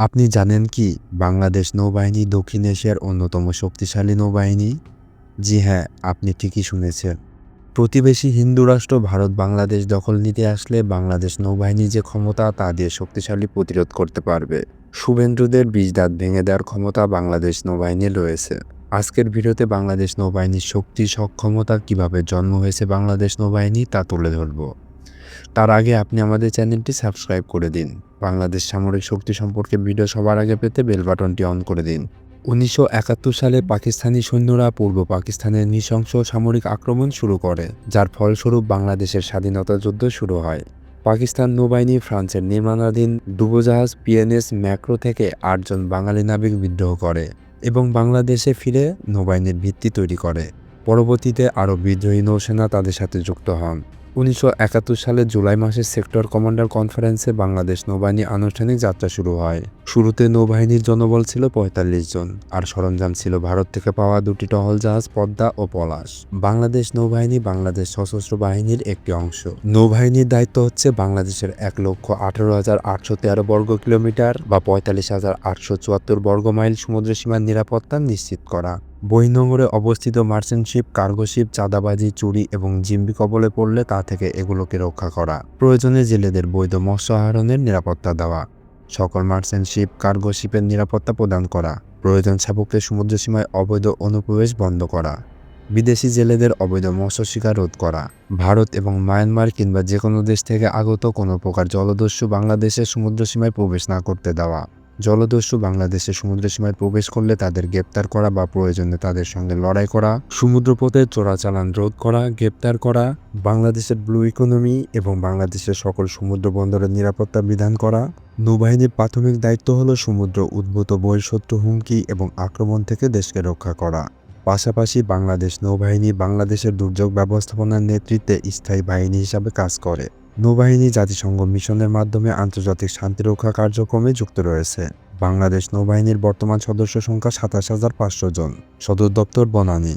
আপনি জানেন কি বাংলাদেশ নৌবাহিনী দক্ষিণ এশিয়ার অন্যতম শক্তিশালী নৌবাহিনী? জি হ্যাঁ আপনি ঠিকই শুনেছেন। প্রতিবেশী হিন্দু রাষ্ট্র ভারত বাংলাদেশ দখল নিতে আসলে বাংলাদেশ নৌবাহিনী যে ক্ষমতা, তা দিয়ে শক্তিশালী প্রতিরোধ করতে পারবে। শুভেন্দুদের বীজ দাঁত ভেঙে দেওয়ার ক্ষমতা বাংলাদেশ নৌবাহিনীর রয়েছে। আজকের ভিডিওতে বাংলাদেশ নৌবাহিনীর শক্তি সক্ষমতা কীভাবে জন্ম হয়েছে বাংলাদেশ নৌবাহিনী, তা তুলে ধরব। তার আগে আপনি আমাদের চ্যানেলটি সাবস্ক্রাইব করে দিন। বাংলাদেশ সামরিক শক্তি সম্পর্কে ভিডিও সবার আগে পেতে বেল বাটনটি অন করে দিন। উনিশশো একাত্তর সালে পাকিস্তানি সৈন্যরা পূর্ব পাকিস্তানের নৃশংস সামরিক আক্রমণ শুরু করে, যার ফলস্বরূপ বাংলাদেশের স্বাধীনতা যুদ্ধ শুরু হয়। পাকিস্তান নৌবাহিনী ফ্রান্সের নির্মাণাধীন ডুবোজাহাজ পিএনএস ম্যাক্রো থেকে আটজন বাঙালি নাবিক বিদ্রোহ করে এবং বাংলাদেশে ফিরে নৌবাহিনীর ভিত্তি তৈরি করে। পরবর্তীতে আরও বিদ্রোহী নৌসেনা তাদের সাথে যুক্ত হন। উনিশশো সালের জুলাই মাসে সেক্টর কমান্ডার কনফারেন্সে বাংলাদেশ নৌবাহিনী আনুষ্ঠানিক যাত্রা শুরু হয়। শুরুতে নৌবাহিনীর জনবল ছিল পঁয়তাল্লিশ জন, আর সরঞ্জাম ছিল ভারত থেকে পাওয়া দুটি টহল জাহাজ, পদ্মা ও পলাশ। বাংলাদেশ নৌবাহিনী বাংলাদেশ সশস্ত্র বাহিনীর একটি অংশ। নৌবাহিনীর দায়িত্ব হচ্ছে বাংলাদেশের এক লক্ষ আঠারো হাজার আটশো তেরো বর্গ কিলোমিটার বা পঁয়তাল্লিশ হাজার আটশো চুয়াত্তর বর্গ মাইল সমুদ্র সীমার নিরাপত্তা নিশ্চিত করা। বহিনগরে অবস্থিত মার্চেন্ট শিপ, কার্গো শিপ, চাঁদাবাজি, চুরি এবং জিম্বি কবলে পড়লে তা থেকে এগুলোকে রক্ষা করা। প্রয়োজনে জেলেদের বৈধ মৎস্য আহরণের নিরাপত্তা দেওয়া। সকল মার্চেন্ট শিপ, কার্গো শিপের নিরাপত্তা প্রদান করা। প্রয়োজন শাবককে সমুদ্র সীমায় অবৈধ অনুপ্রবেশ বন্ধ করা। বিদেশি জেলেদের অবৈধ মৎস্য শিকার রোধ করা। ভারত এবং মায়ানমার কিংবা যে কোনো দেশ থেকে আগত কোনো প্রকার জলদস্যু বাংলাদেশের সমুদ্র সীমায় প্রবেশ না করতে দেওয়া। জলদস্যু বাংলাদেশের সমুদ্র সীমায় প্রবেশ করলে তাদের গ্রেপ্তার করা বা প্রয়োজনে তাদের সঙ্গে লড়াই করা, সমুদ্রপথে চোরাচালান রোধ করা, গ্রেপ্তার করা, বাংলাদেশের ব্লু ইকোনমি এবং বাংলাদেশের সকল সমুদ্র বন্দরের নিরাপত্তা বিধান করা। নৌবাহিনীর প্রাথমিক দায়িত্ব হলো সমুদ্র উদ্ভূত বহিঃশত্রু হুমকি এবং আক্রমণ থেকে দেশকে রক্ষা করা। পাশাপাশি বাংলাদেশ নৌবাহিনী বাংলাদেশের দুর্যোগ ব্যবস্থাপনার নেতৃত্বে স্থায়ী বাহিনী হিসাবে কাজ করে। নৌবাহিনী জাতিসংঘ মিশনের মাধ্যমে আন্তর্জাতিক শান্তিরক্ষা কার্যক্রমে যুক্ত রয়েছে। বাংলাদেশ নৌবাহিনীর বর্তমান সদস্য সংখ্যা সাতাশ হাজার পাঁচশো জন। সদর দপ্তর বনানী।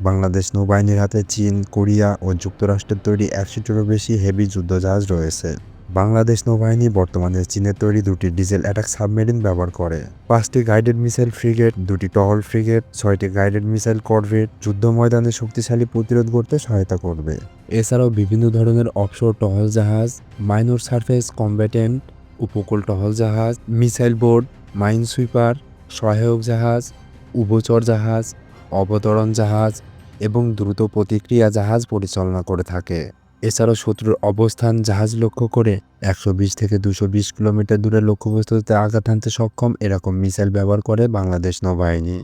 বাংলাদেশ নৌবাহিনীর হাতে চীন, কোরিয়া ও যুক্তরাষ্ট্রের তৈরি একশোটিরও বেশি হেভি যুদ্ধজাহাজ রয়েছে। বাংলাদেশ নৌবাহিনী বর্তমানে চীনের তৈরি দুটি ডিজেল অ্যাটাক সাবমেরিন ব্যবহার করে। পাঁচটি গাইডেড মিসাইল ফ্রিগেট, দুটি টহল ফ্রিগেট, ছয়টি গাইডেড মিসাইল করভেট যুদ্ধ ময়দানে শক্তিশালী প্রতিরোধ করতে সহায়তা করবে। এছাড়াও বিভিন্ন ধরনের অফশোর টহল জাহাজ, মাইনর সার্ফেস কম্ব্যাটেন্ট উপকূল টহল জাহাজ, মিসাইল বোর্ড, মাইন সুইপার, সহায়ক জাহাজ, উভচর জাহাজ, অবতরণ জাহাজ এবং দ্রুত প্রতিক্রিয়া জাহাজ পরিচালনা করে থাকে। এছাড়াও শত্রুর অবস্থান জাহাজ লক্ষ্য করে একশো বিশ থেকে দুশো কিলোমিটার দূরে লক্ষ্যবস্তুতে আঘাত হানতে সক্ষম এরকম মিসাইল ব্যবহার করে বাংলাদেশ নৌবাহিনী।